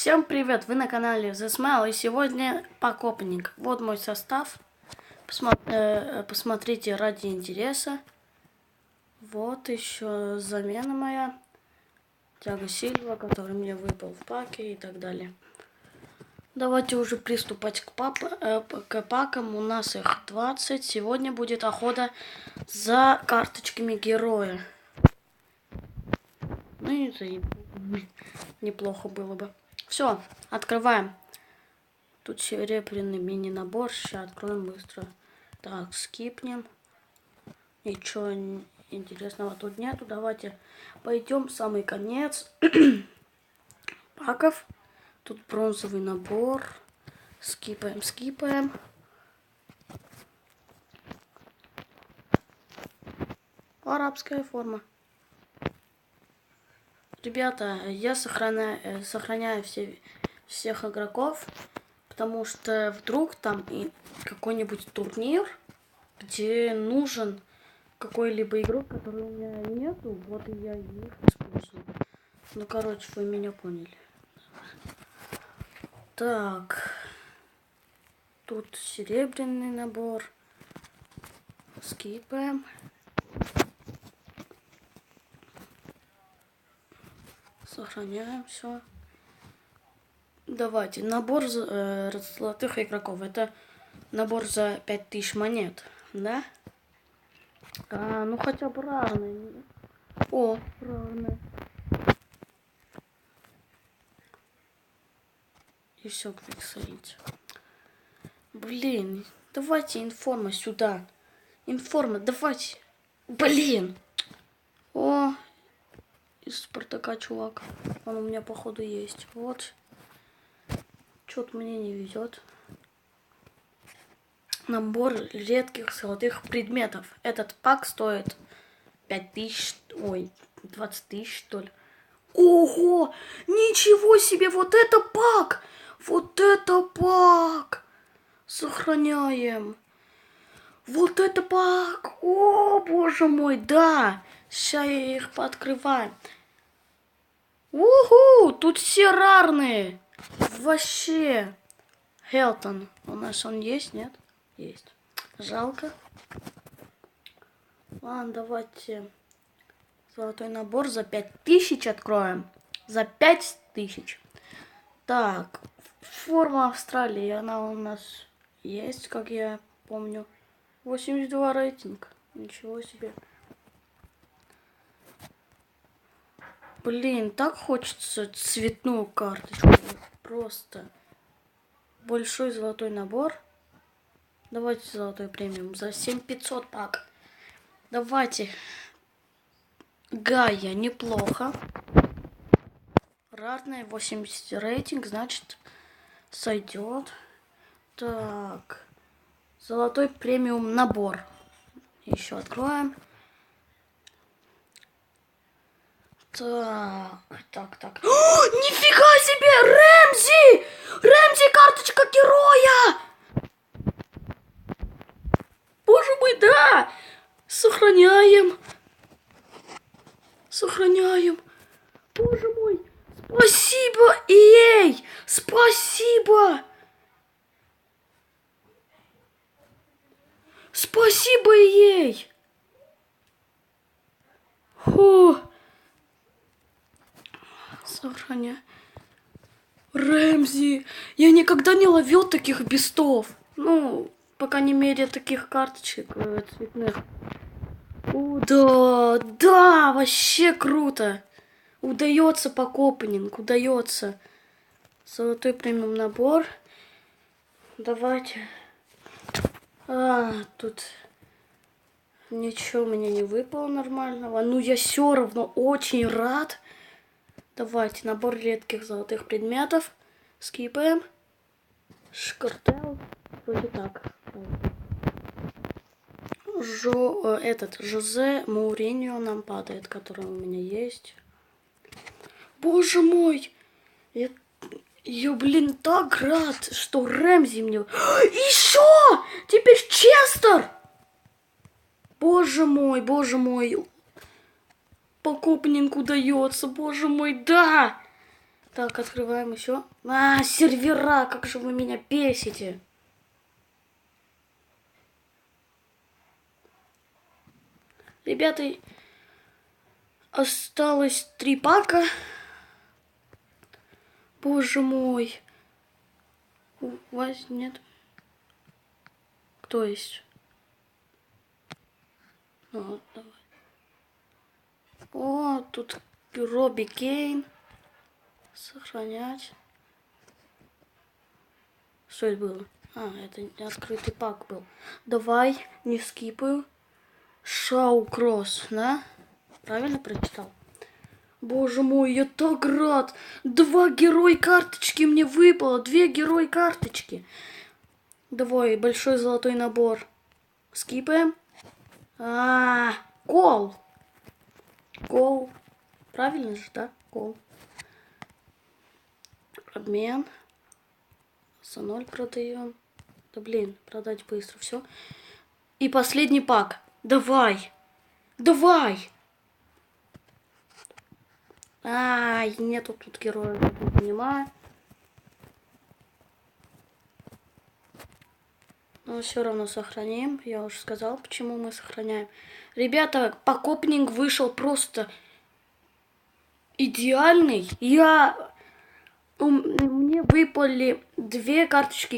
Всем привет! Вы на канале The Smile и сегодня покопник. Вот мой состав. Посмо- э, посмотрите ради интереса. Вот еще замена моя. Тяга Сильва, который мне выпал в паке и так далее. Давайте уже приступать к, пап- э, к пакам. У нас их 20. Сегодня будет охота за карточками героя. Ну и заеб... Неплохо было бы. Все, открываем. Тут серебряный мини-набор. Сейчас откроем быстро. Так, скипнем. Ничего интересного тут нету. Давайте пойдем самый конец паков. Тут бронзовый набор. Скипаем, скипаем. Арабская форма. Ребята, я сохраняю, э, сохраняю все, всех игроков, потому что вдруг там какой-нибудь турнир, где нужен какой-либо игрок, который у меня нету, вот и я их использую. Ну, короче, вы меня поняли. Так. Тут серебряный набор. Скипаем. Сохраняем все. Давайте. Набор э, золотых игроков. Это набор за 5000 монет, да? А, ну хотя бы равный. О, равный. И все, кликсарить. Блин, давайте информа сюда. Информа, давайте. Блин. О, из Спартака чувак. Он у меня походу есть. Вот. Что-то мне не везет. Набор редких золотых предметов. Этот пак стоит 5000, ой, 20 тысяч, что ли. Ого! Ничего себе! Вот это пак! Вот это пак! Сохраняем. Вот это пак! О, боже мой, да! Сейчас я их пооткрываю. Уху! Тут все рарные! Вообще! Хелтон. У нас он есть, нет? Есть. Жалко. Ладно, давайте золотой набор за 5000 откроем. За 5000. Так, форма Австралии, она у нас есть, как я помню. 82 рейтинг. Ничего себе. Блин, так хочется цветную карточку. Просто. Большой золотой набор. Давайте золотой премиум за 7500 пак. Давайте. Гая, неплохо. Рарная 80 рейтинг, значит, сойдет. Так. Золотой премиум набор. Еще откроем. Так, так, так. О, нифига себе! Рэмзи! Рэмзи, карточка героя! Боже мой, да! Сохраняем. Сохраняем. Боже мой. Спасибо, ей! Спасибо! Спасибо ей! Фу. Сохраняй. Рэмзи, я никогда не ловил таких бестов. Ну, по крайней мере, таких карточек э, цветных. О, да, да, вообще круто. Удается покопнинг, удается. Золотой премиум набор. Давайте. А, тут ничего у меня не выпало нормального. Ну, я все равно очень рад. Давайте, набор редких золотых предметов. Скипаем. Шкартел. Вроде так. Жо, э, этот, Жозе Мауриньо нам падает, который у меня есть. Боже мой! Я, я блин, так рад, что Рэмзи мне... Еще! Теперь Честер! Боже мой, боже мой. Покупненько удается, боже мой, да! Так, открываем еще. А, сервера, как же вы меня бесите. Ребята, осталось три пака. Боже мой. У вас нет? Кто есть? Ну, давай. О, тут Робби Кейн. Сохранять. Что это было? А, это открытый пак был. Давай, не скипаю. Шау Кросс, да? Правильно прочитал? Боже мой, я так рад! Два герой карточки мне выпало! Две герой карточки! Давай, большой золотой набор. Скипаем. А, -а, -а кол! Кол. Правильно же, да? Кол. Обмен. За ноль продаем. Да блин, продать быстро. Все. И последний пак. Давай. Давай. Ай, нету тут героя, не понимаю. Но все равно сохраним. Я уже сказал, почему мы сохраняем. Ребята, покопнинг вышел просто идеальный. Я... Мне выпали две карточки